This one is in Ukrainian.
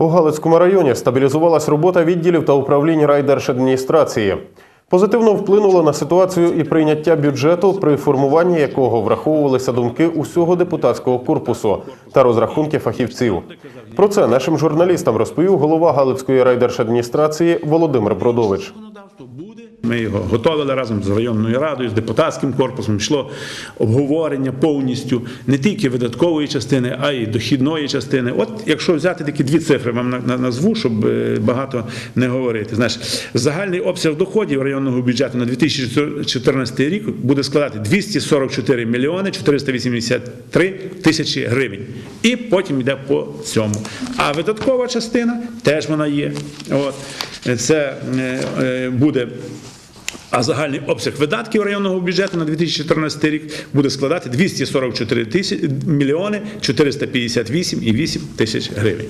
У Галицькому районі стабілізувалась робота відділів та управлінь райдержадміністрації. Позитивно вплинуло на ситуацію і прийняття бюджету, при формуванні якого враховувалися думки усього депутатського корпусу та розрахунки фахівців. Про це нашим журналістам розповів голова Галицької райдержадміністрації Володимир Бродович. Ми його готували разом з районною радою, з депутатським корпусом. Йшло обговорення повністю не тільки видаткової частини, а й дохідної частини. От якщо взяти такі дві цифри, вам на- на- назву, щоб е, багато не говорити. Знаєш, загальний обсяг доходів районного бюджету на 2014 рік буде складати 244 мільйони 483 тисячі гривень. І потім йде по цьому. А видаткова частина теж вона є. От це е, е, буде. А загальний обсяг видатків районного бюджету на 2014 рік буде складати 244 тисячі мільйони 458,8 тисяч гривень.